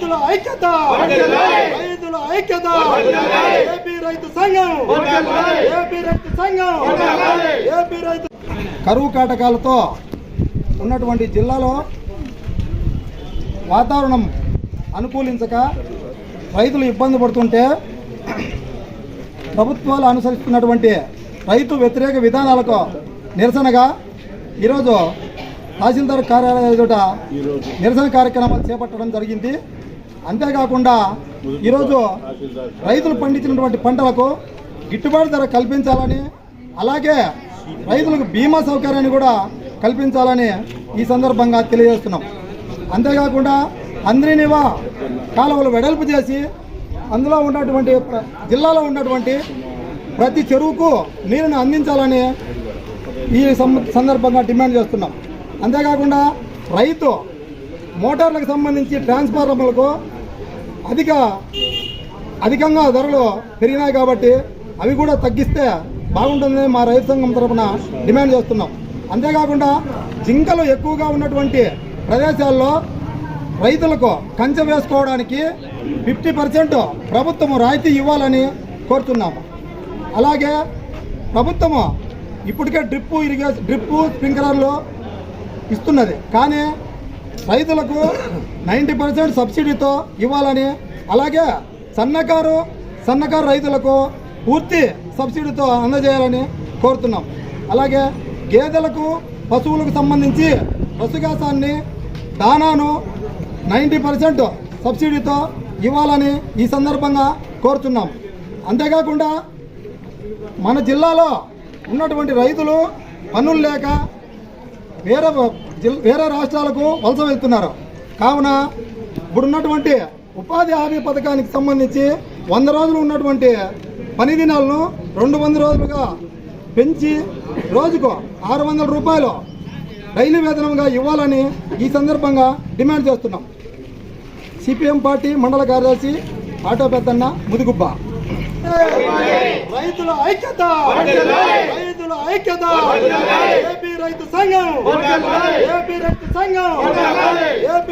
రైతుల ఐక్యత! రైతుల ఐక్యత! ఏపీ రైతు సంఘం! ఏపీ రైతు సంఘం! ఏపీ రైతు కరువు కాటకాలతో ఉన్నటువంటి జిల్లాలో వాతావరణం అనుకూలించక రైతులు ఇబ్బంది పడుతుంటే ప్రభుత్వాలు అనుసరిస్తున్నటువంటి రైతు వ్యతిరేక విధానాలకు నిరసనగా ఈరోజు తహసీల్దార్ కార్యాలయం ఎదుట నిరసన కార్యక్రమాలు చేపట్టడం జరిగింది. అంతేకాకుండా ఈరోజు రైతులు పండించినటువంటి పంటలకు గిట్టుబాటు ధర కల్పించాలని అలాగే రైతులకు బీమా సౌకర్యాన్ని కూడా కల్పించాలని ఈ సందర్భంగా తెలియజేస్తున్నాం. అంతేకాకుండా అంద్రినివా కాలువలు వెడల్పు చేసి అందులో ఉన్నటువంటి జిల్లాలో ఉన్నటువంటి ప్రతి చెరువుకు నీరుని అందించాలని ఈ సం- సందర్భంగా డిమాండ్ చేస్తున్నాం. అంతేకాకుండా రైతు మోటార్లకు సంబంధించి ట్రాన్స్ఫార్మర్లకు అధిక అధికంగా ధరలు పెరిగినాయి కాబట్టి అవి కూడా తగ్గిస్తే బాగుంటుందని మా రైతు సంఘం తరఫున డిమాండ్ చేస్తున్నాం. అంతేకాకుండా జింకలు ఎక్కువగా ఉన్నటువంటి ప్రదేశాల్లో రైతులకు కంచె వేసుకోవడానికి ఫిఫ్టీ పర్సెంట్ ప్రభుత్వం రాయితీ ఇవ్వాలని కోరుతున్నాము అలాగే ప్రభుత్వము ఇప్పటికే డ్రిప్పు ఇరిగేషన్ డ్రిప్పు స్ప్రింక్లర్లు ఇస్తున్నది. కానీ రైతులకు నైంటీ పర్సెంట్ సబ్సిడీతో ఇవ్వాలని అలాగే సన్నకారు సన్నకారు రైతులకు పూర్తి సబ్సిడీతో అందజేయాలని కోరుతున్నాం. అలాగే గేదెలకు పశువులకు సంబంధించి పశుగ్రాసాన్ని దానాను నైంటీ పర్సెంట్ సబ్సిడీతో ఇవ్వాలని ఈ సందర్భంగా కోరుతున్నాం. అంతేకాకుండా మన జిల్లాలో ఉన్నటువంటి రైతులు పనులు లేక వేరే జిల్- వేరే రాష్ట్రాలకు వలస వెళ్తున్నారు. కావున ఇప్పుడున్నటువంటి ఉపాధి హామీ పథకానికి సంబంధించి వంద రోజులు ఉన్నటువంటి పని దినాలను రెండు వందల రోజులుగా పెంచి రోజుకు ఆరు వందల రూపాయలు డైలీ వేతనంగా ఇవ్వాలని ఈ సందర్భంగా డిమాండ్ చేస్తున్నాం. సిపిఎం పార్టీ మండల కార్యదర్శి ఆటో పెద్దన్న ముదిగుబ్బ. రైతుల ఐక్యత! రైతుల ఐక్యత. ఏపీ రైతు సంఘం. ఏపీ రైతు సంఘం. ఏపీ